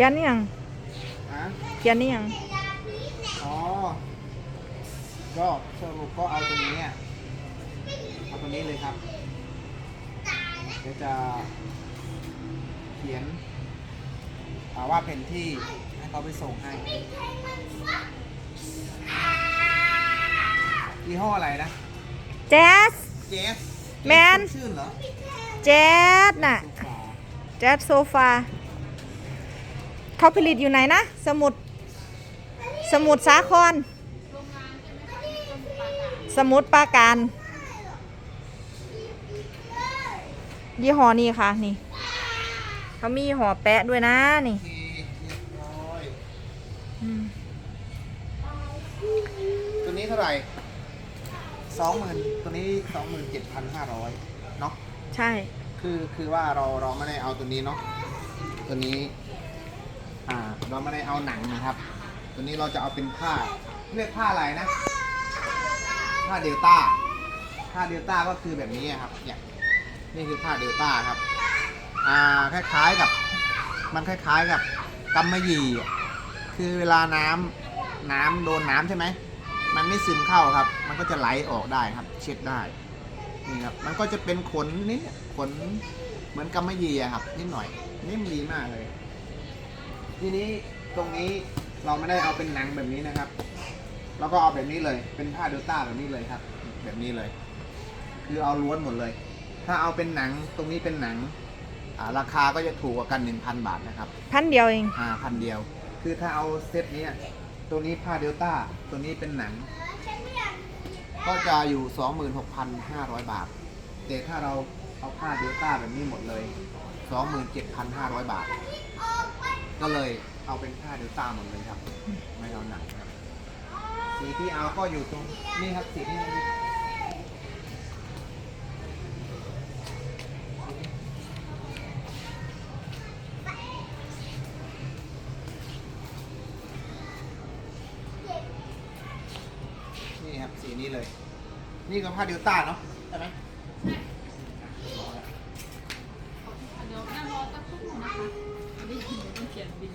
ขียนนี่ยังฮะเขียนนี่ยังอ๋อ ก็สรุปก็เอาตัวนี้อะเอาตัวนี้เลยครับ เดี๋ยวจะเขียนอ่าว่าเป็นที่ให้เขาไปส่งให้ยี่ห้ออะไรนะ แจ๊ส เจสแมน ชื่อเหรอ แจ๊สน่ะสุขาแจ๊สโซฟา เขาผลิตอยู่ไหนนะ สมุทรสมุทรสาคร สมุทรปราการ ยี่ห้อนี้ค่ะนี่เขามียี่ห้อแปะด้วยนะนี่โอเคเรียบร้อยอืมตัวนี้เท่าไหร่สองหมื่นตัวนี้สองหมื่นเจ็ดพันห้าร้อยเนาะใช่ คือคือว่าเราเราไม่ได้เอาตัวนี้เนาะตัวนี้อ่า เราไม่ได้เอาหนังนะครับ ตัวนี้เราจะเอาเป็นผ้าเรียกผ้าอะไรนะ ผ้าเดลต้า ผ้าเดลต้าก็คือแบบนี้ครับ เนี่ยนี่คือผ้าเดลต้าครับ อ่าคล้ายๆกับ มันคล้ายๆกับกำมะหยี่คือเวลาน้ำน้ำโดนน้ำใช่ไหม มันไม่ซึมเข้าครับ มันก็จะไหลออกได้ครับ เช็ดได้นี่ครับมันก็จะเป็นขนนิดขนเหมือนกำมะหยี่ครับนิดหน่อยนิ่มดีมากเลย ทีนี้ตรงนี้เราไม่ได้เอาเป็นหนังแบบนี้นะครับเราก็เอาแบบนี้เลย เป็นผ้าเดลต้าแบบนี้เลยครับ แบบนี้เลย คือเอาล้วนหมดเลย ถ้าเอาเป็นหนังตรงนี้เป็นหนังอ่าราคาก็จะถูกกว่ากัน 1,000 บาทนะครับพันเดียวเอง อ่าพันเดียว คือถ้าเอาเซตนี้อะตัวนี้ผ้าเดลต้าตัวนี้เป็นหนัง ก็จะอยู่ 26,500 บาท แต่ถ้าเราเอาผ้าเดลต้าแบบนี้หมดเลย 27,500 บาท ก็เลยเอาเป็นผ้าเดลต้าหมดเลยครับ ไม่เอาหนังครับสีที่เอาก็อยู่ตรงนี่ครับสีที่นี่นี่ครับสีนี้เลย นี่ก็ผ้าเดลต้าเนาะใช่ไหม เดี๋ยวนั่งรอสักครู่นะคะอันนี้เดี๋ยวต้องเขียนบิน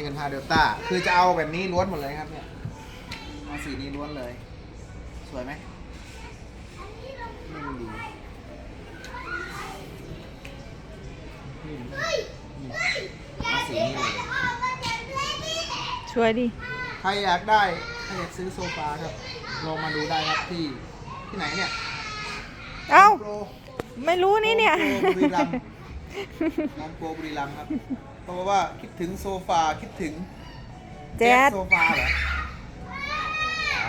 นี่เป็นผ้าเดลต้า คือจะเอาแบบนี้ล้วนหมดเลยครับเนี่ยเอาสีนี้ล้วนเลย สวยไหมนิ่มดีนิ่มนี่เอาสีนี้เลยช่วยดิ ใครอยากได้ใครอยากซื้อโซฟาครับลองมาดูได้ครับที่ที่ไหนเนี่ยเอ้า โปรไม่รู้นี่เนี่ย โปรบุรีรัมย์น้องโปรบุรีรัมย์ครับ เพราะว่าคิดถึงโซฟาคิดถึงแจ๊สโซฟาเหรอ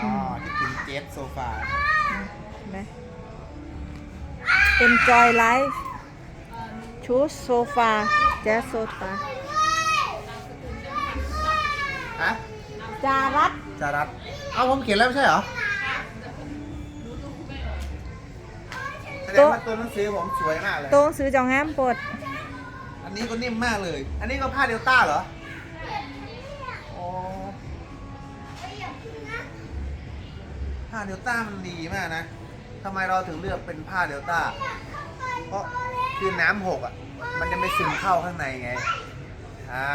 อ๋อคิดถึงเจ็ตโซฟานะ Enjoy life ชูสโซฟาแจ๊สโซฟาฮะจารัตจารัตเอาผมเขียนแล้วไม่ใช่เหรอแสดงว่าตัวหนังสือผมสวยมากเลยตัวหนังสือจองงามปด อันนี้ก็นิ่มมากเลย อันนี้ก็ผ้าเดลต้าเหรออ๋อผ้าเดลต้ามันดีมากนะทำไมเราถึงเลือกเป็นผ้าเดลต้า เพราะคือน้ำหกอะ มันจะไม่ซึมเข้าข้างในไง อ่า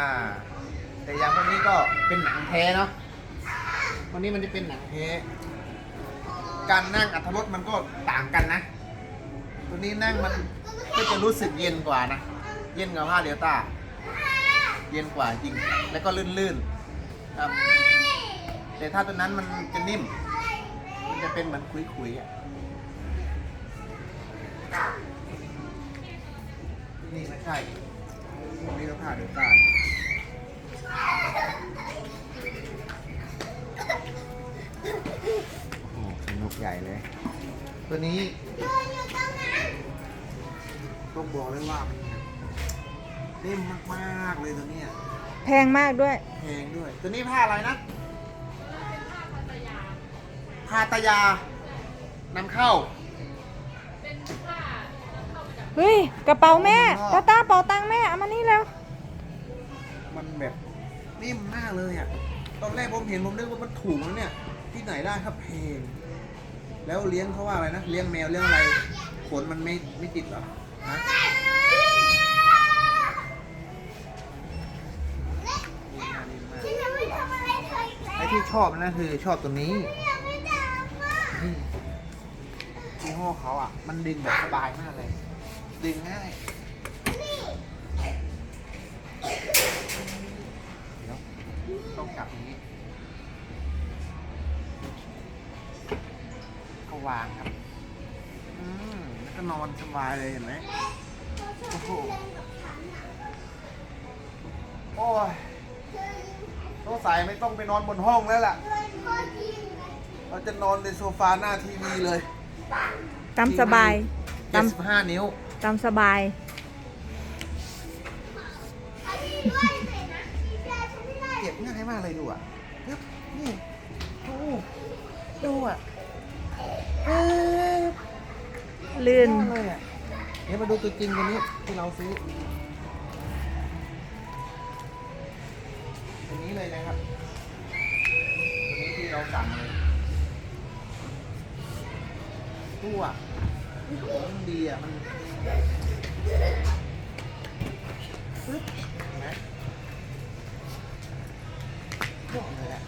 แต่อย่างพวกนี้ก็เป็นหนังแท้เนาะวันนี้มันจะเป็นหนังแท้ การนั่งอัตรถรสมันก็ต่างกันนะ ตัวนี้นั่งมันก็จะรู้สึกเย็นกว่านะ เย็นกว่าผ้าเดลต้า เย็นกว่าจริง แล้วก็ลื่นๆครับ แต่ถ้าตัวนั้นมันจะนิ่ม มันจะเป็นเหมือนคุยๆอะนี่ไม่ใช่นี่ก็ผ้าเดลต้าโอ้โหสนุกใหญ่เลย ตัวนี้ต้องบอกเลยว่ามัน นิ่มมากๆเลยตัวเนี้ยแพงมากด้วย แพงด้วย ตัวนี้ผ้าอะไรนะผ้าตายานำเข้า เฮ้ย กระเป๋าแม่ตาตาเป๋าตังค์แม่ เอามานี่แล้ว มันแบบนิ่มมากเลยอะ ตอนแรกผมเห็นผมนึกว่ามันถูกแล้วเนี่ย ที่ไหนได้ครับเพลงแล้วเลี้ยงเขาว่าอะไรนะ เลี้ยงแมวเลี้ยงอะไร ขนมันไม่ไม่ติดเหรอฮะ อบนะคือชอบตัวนี้นี่ยี่ห้อเขาอะ มันดึงแบบสบายมากเลย ดึงง่ายเดี๋ยวต้องกลับอย่างนี้ก็วางครับ อืมแล้วก็นอนสบายเลยเห็นไหมโอ้โหโอ้ย ต้องใส่ไม่ต้องไปนอนบนห้องแล้วล่ะเราจะนอนในโซฟาหน้าทีวีเลยตามสบายเจ็ดสิบห้านิ้วตามสบาย เก็บง่ายมากเลยดูอะปึ๊บนี่ดูดูอะปึ๊บลื่นยอดเลยอะเดี๋ยวมาดูตัวจริงตัวนี้ที่เราซื้อ ตัวนี้เลยนะครับตัวนี้ที่เราสั่งเลยตู้อะมันดีอะมันปึ๊บเห็นไหมบอกเลยแหละ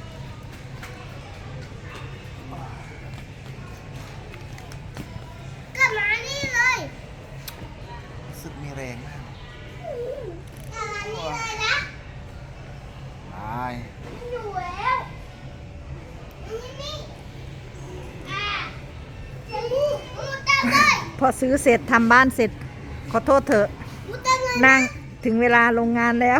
พอซื้อเสร็จทำบ้านเสร็จ ขอโทษเถอะมูตั้งเลยนั่งถึงเวลาลงงานแล้ว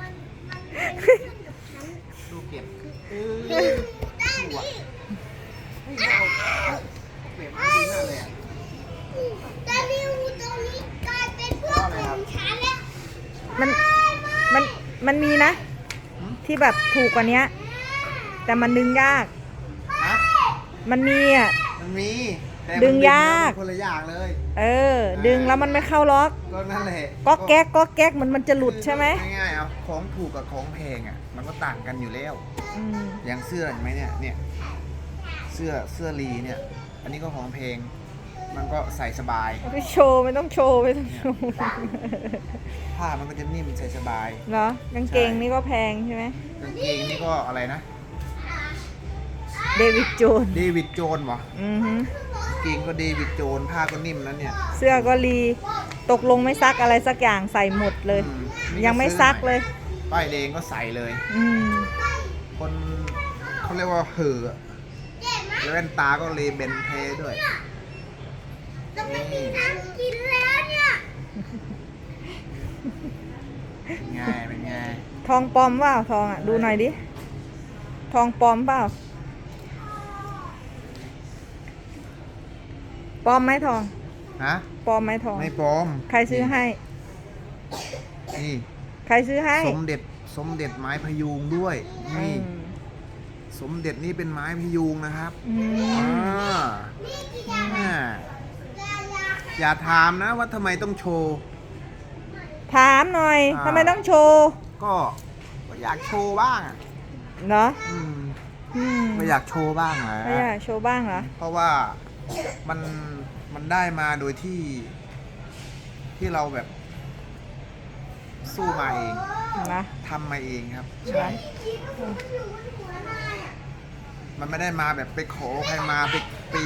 มันมันเป็นเพื่อนกับฉันดูเก็บเอนี่อมูตั้งนี่เฮ้ยเราเปลี่ยนมาดีมากเลยอะตอนนี้มูตรงนี้กลายเป็นเพื่อนของฉันแล้วมันมันมันมีนะ ที่แบบถูกกว่านี้แต่มันดึงยาก ฮะมันมีอะ มันมี แต่ดึงมันยาก คนละอย่างเลย เออ ดึงแล้วมันไม่เข้าล็อก ก็นั่นแหละก็แก๊กก็แก๊กมันมันจะหลุดใช่ไหมง่ายๆเอาของถูกกับของแพงอะ มันก็ต่างกันอยู่แล้ว อืมอย่างเสื้อเห็นไหมเนี่ยเนี่ยเสื้อเสื้อลีเนี่ย อันนี้ก็ของเพลง มันก็ใส่สบายไม่โชว์ไม่ต้องโชว์ไม่ต้องโชว์ผ้ามันก็จะนิ่มใส่สบายเหรอกางเกงนี่ก็แพงใช่ไหมกางเกงนี่ก็อะไรนะ เดวิดโจนเดวิดโจนวะอือฮึกางเกงก็เดวิดโจนผ้าก็นิ่มนะเนี่ยเสื้อก็รีตกลงไม่ซักอะไรสักอย่างใส่หมดเลย อืมยังไม่ซักเลย ป้ายแดงก็ใส่เลย อืมคนเขาเรียกว่าเห่อะแล้วแว่นตาก็เลเบนเทด้วยจะไม่มีทางกินแล้วเนี่ย เป็นไงเป็นไงทองปลอมเปล่าทองอะดูหน่อยดิทองปลอมเปล่า ปล อมไหมทอง ฮะ ปลอมไหมทอง ไม่ปลอมใครซื้อให้ นี่ ใครซื้อให้สมเด็จ สมเด็จไม้พยุงด้วย อืนี่ มสมเด็จนี่เป็นไม้พยุงนะครับอือ่ามอ่าอย่าถามนะว่าทำไมต้องโชว์ ถามหน่อยอ่า ทำไมต้องโชว์ก็ก็อยากโชว์บ้างอะเหรออืมอืมก็อยากโชว์บ้างนะ ไม่อยากโชว์บ้างเหรอเพราะว่ามัน มันได้มาโดยที่ที่เราแบบ สู้มาเองนะทำมาเองครับนะมันไม่ได้มาแบบไปขอใครมาไปไป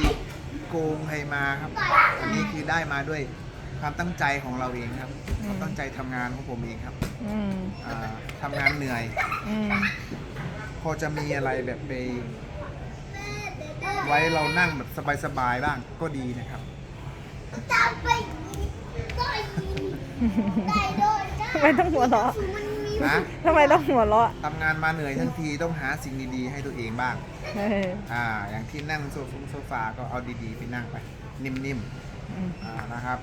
โกงใครมาครับ อันนี้คือได้มาด้วยความตั้งใจของเราเองครับความตั้งใจทำงานของผมเองครับอืมอ่าทำงานเหนื่อย อืมพอจะมีอะไรแบบไป ไว้เรานั่งแบบสบายๆบ้างก็ดีนะครับ ทำไมต้องหัวเราะมันมีนะทำไมต้องหัวเราะทำงานมาเหนื่อยทั้งทีต้องหาสิ่งดีๆ ให้ตัวเองบ้าง เอออ่า อย่างที่นั่งโซฟงโซฟาก็เอาดีๆไปนั่งไป นิ่มอืมๆอ่านะครับ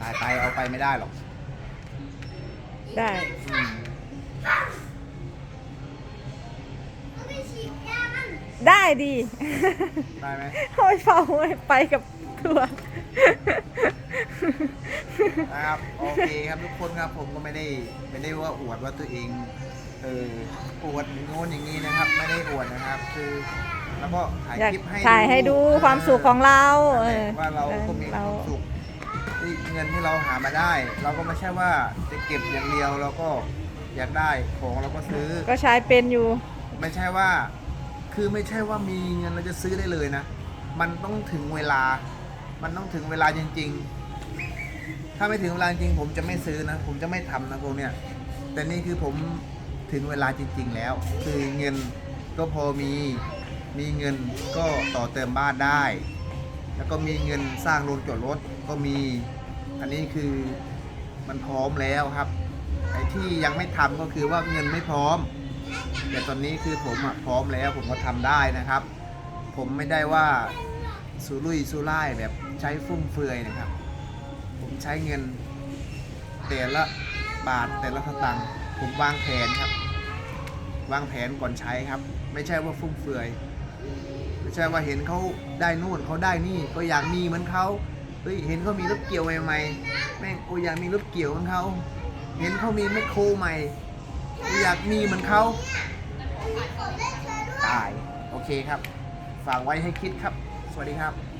ตายไปเอาไปไม่ได้หรอกได้ อืมเอาไปฉีดยามันได้ดี ได้ไหม เอาไปเฝ้าไว้ไปกับทัวร์ นะครับโอเคครับทุกคนครับผมก็ไม่ได้ไม่ได้ว่าอวดว่าตัวเองเอออวดอย่างโน้นอย่างนี้นะครับ ไม่ได้อวดนะครับ คือแล้วก็ถ่ายอยากคลิปให้ถ่ายให้ดูความสุขของเราเออว่าเราก็มีความสุขที่เงินที่เราหามาได้ เราก็ไม่ใช่ว่าจะเก็บอย่างเดียวเราก็อยากได้ของเราก็ซื้อ ก็ใช้เป็นอยู่ ไม่ใช่ว่า คือไม่ใช่ว่ามีเงินเราจะซื้อได้เลยนะ มันต้องถึงเวลา มันต้องถึงเวลาจริง ๆ ถ้าไม่ถึงเวลาจริงผมจะไม่ซื้อนะ ผมจะไม่ทำนะพวกเนี้ยแต่นี่คือผมถึงเวลาจริง ๆ แล้ว คือเงินก็พอมีมีเงินก็ต่อเติมบ้านได้ แล้วก็มีเงินสร้างโรงจอดรถก็มี อันนี้คือมันพร้อมแล้วครับไอ้ที่ยังไม่ทำก็คือว่าเงินไม่พร้อม แต่ตอนนี้คือผมอะพร้อมแล้วผมก็ทำได้นะครับ ผมไม่ได้ว่าสุรุ่ยสุร่ายแบบ ใช้ฟุ่มเฟือยนะครับ ผมใช้เงินแต่ละบาทแต่ละสตางค์ผมวางแผนครับ วางแผนก่อนใช้ครับ ไม่ใช่ว่าฟุ่มเฟือย ไม่ใช่ว่าเห็นเขาได้นู่นเขาได้นี่ก็อยากมีเหมือนเขาเฮ้ยเห็นเขามีรถเกี่ยวใหม่ๆแม่งกูอยากมีรถเกี่ยวเหมือนเขาเห็นเขามีแมคโครใหม่กูอยากมีเหมือนเขาตาย โอเคครับ ฝากไว้ให้คิดครับ สวัสดีครับ